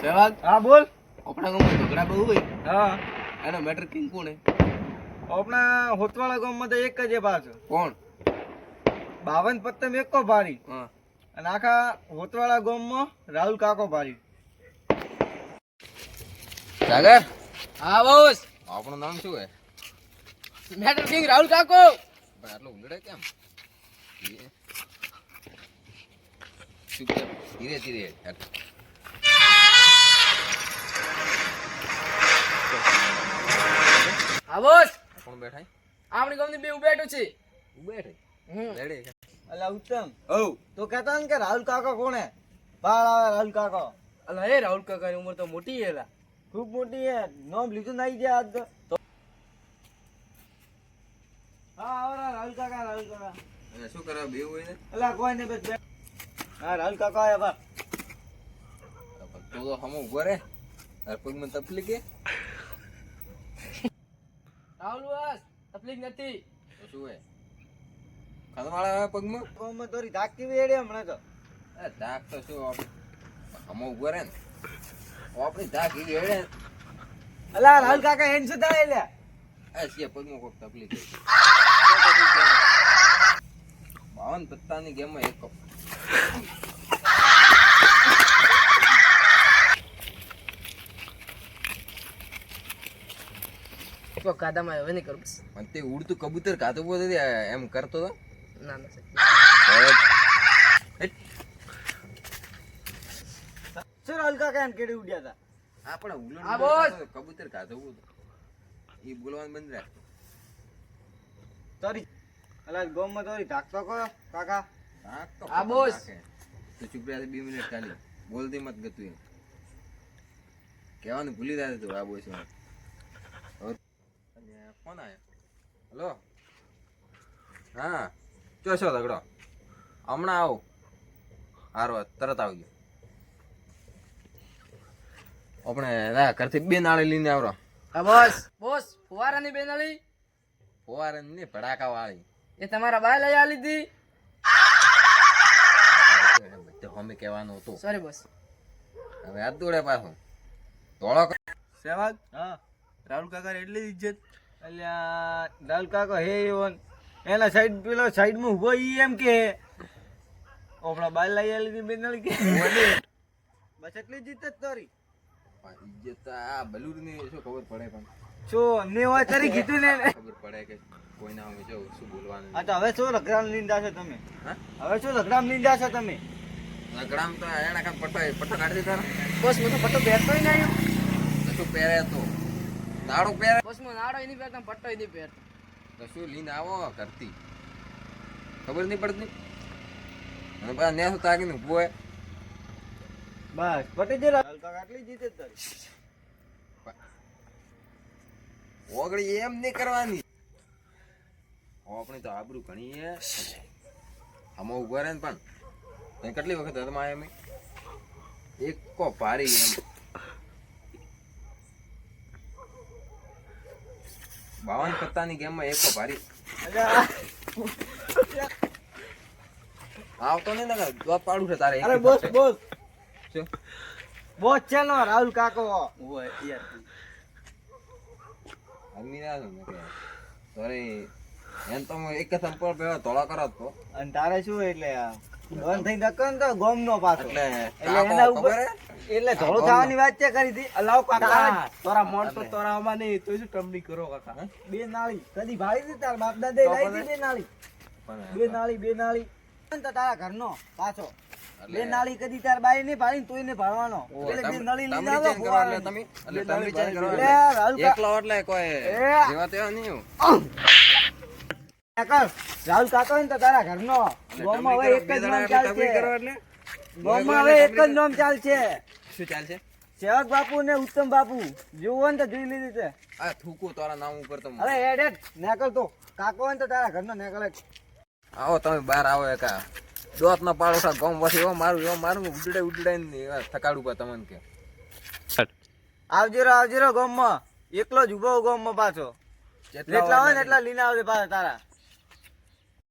સહેવાગ હા બોલ. આપણા ગામમાં ઝઘડા બહુ હોય. હા. એનો મેટર કિંગ કોણ આપણા હોતવાળા ગામમાં તો એક જ પાછો કોણ? બાવન પત્તમ એકો ભારી. હા. અને આખા હોતવાળા ગામમાં રાહુલ કાકો ભારી. સાગર? હા બોસ. આપણું નામ શું હે? મેટર કિંગ રાહુલ કાકો? ભાઈ આટલો ઉલડે કેમ? ધીરે ધીરે. હા કોણ બેઠા? આપણી ગામની બે બેઠું છે. બેઠે હમ. રેડે અલા ઉત્તમ. ઓ તો કહેતા ને કે રાહુલ કાકા કોણ? હે બાળ આવે રાહુલ કાકા. અલા એ રાહુલ કાકાની ઉંમર તો મોટી હે લા ખૂબ મોટી હે નોમ લીધું નહીં ગયા આજ તો. હા આવરા રાહુલ કાકા રાહુલ કાકા. અને શું કરવા બે હોય ને? અલા કોઈ ને બસ બે. હા રાહુલ કાકા આયા બા તો તો હમ ઊભો રે અરે પગમાં તકલીફ કે રાહુલ બસ તકલીફ નથી. તો શું હે ખતમાળા આવે પગમાં? ગામમાં તોરી કેવી વેડે હમણાં તો. અરે ધાક તો શું હમ ઊભો રે ને. આપણી ધાક એવી હેડે અલા રાહુલ કાકા એન શું થાય લ્યા? આ સિયા પગમાં કોક તકલીફ છે? બાવન પત્તાની ગેમમાં એક કપ. તો કાદામાં હવે નહીં કરું બસ. પણ તે ઉડતું કબૂતર કાતો બોલ એમ કરતો હતો ના ના સાહેબ. રાહુલ કાકા એમ કેડી ઉડ્યા હતા હા, ઉલટ બોસ. કરતો હતો, કબૂતર કાતું બોલ એ બોલવાનું બંધ રાખ. તોરી અલા ગામમાં તારી ધાકતો કરો કાકા. હા, બોસ. તો ચૂપ રહે બે મિનિટ ચાલી બોલતી મત ગતું એમ. કહેવાનું ભૂલી રહ્યા તું આ બોસ ફોન આવ્યો હલો? હા. ચો છો તગડો હમણાં આવું. હારો તરત આવજો. આપણે ના ઘરથી બે નાળી લઈને આવરો. હા બોસ. બોસ ફુવારાની બે નાળી. ફુવારાની ને ભડાકા વાળી એ તમારા બાય લઈ આલી લીધી બધે કહેવાનું હતું. Sorry boss. હવે હાથ દોડે પાછો. ધોળો સેવાગ હા. રાહુલ કાકા એટલી ઇજ્જત. અલ્યા રાહુલ કાકો હે ઈવન. એના સાઈડ પેલો સાઈડમાં ઊભો ઈ એમ કે આપણા બાલ લઈ આલી હતી બેનળી કે. બસ એટલી જ તારી. તોરી ઇજ્જત તો આ બલુર ને શું ખબર પડે પણ. શું અમને હોય તારી કીધું ને ખબર પડે કે કોઈના સામે છે શું બોલવાનું. હા તો હવે શું લગરામ નિંદા છો તમે? હા? હવે શું લગરામ નિંદા છો તમે? લગડામ તો એના કામ પટ્ટો પટ્ટો કાઢી દીધો બસ તો પટ્ટો પહેરતો ય નહીં. તો પહેરે તો? દાડો પહેરે. બોસ હું નાડો નહીં પહેરતા પટ્ટો નહીં પહેરતો. તો શું લઈને આવો કરતી? ખબર નહીં પડતી? અને બધા શું તાકીને ઊભો હોય બસ પટી જરા. આટલી જીતે તારી. ઓગળી એમ નહીં કરવાની. આપણી તો આબરૂ ઘણી છે આમાં ઊભા રહે ને પણ. કેટલી વખત હદમાં એમ એક કો ભારી એમ. બાવન પત્તાની ગેમમાં એકો ભારી. આવતો નહીં ને દોત પાડું છે તારે અરે બોસ બોસ. બોસ છે નો રાહુલ કાકો. ઓય યાર. ના ને કે સોરી એમ તો હું એક જ સંપર્ક પેલો ધોળા કરો તો. અને તારે શું એટલે બંધ થઈ ધક્કો ને તો ગોમ નો પાછો. એટલે એટલે એના ઉપર? એટલે ધોળો થવાની વાત છે કરી હતી. અલાવ કાકા તારા મોણ તો તોરામાં નહીં તો શું ટમડી કરો કાકા બે નાળી. કદી ભાળી હતી તાર બાપ દાદા પણ- હતી બે નાળી. બે નાળી બે નાળી. તો તારા ઘરનો પાછો. બે નાળી કદી તાર બાઈ ને ભાળી તોય ને ભાળવાનો. એટલે બે તમ- નળી લઈને તમરી આવો change કરો એટલે તમે. એટલે બે તમરી નાળી કરો એટલે એટલે એકલો એટલે કોઈ એ. જેવા તેવા નહીં હું. કાકા, રાહુલ કાકો ને તો તારા ઘરનો. ગોમાં હવે એક જ નામ ચાલશે. ગોમાં હવે એક જ નામ ચાલશે. શું ચાલશે સેવક બાપુ ને ઉત્તમ બાપુ. જોવું હોય ને તો જોઈ લીધી છે. આ થૂકો તારા નામ ઉપર તો અરે હેડ હેડ નેકળ તો. કાકો હોય ને તો તારા ઘરનો નેકળ જ. આવો તમે બહાર આવો એકા દોત ના પાડો સા ગમ વસી એવો મારું એવો મારું ઉડડે ઉડડે ને એવા થકાડું પા તમને કે. આવજો રો આવજો રો ગોમમાં. એકલો જ ઊભો ગમમાં પાછો. જેટલા જેટલા હોય ને એટલા લીને આવજે પાછા તારા.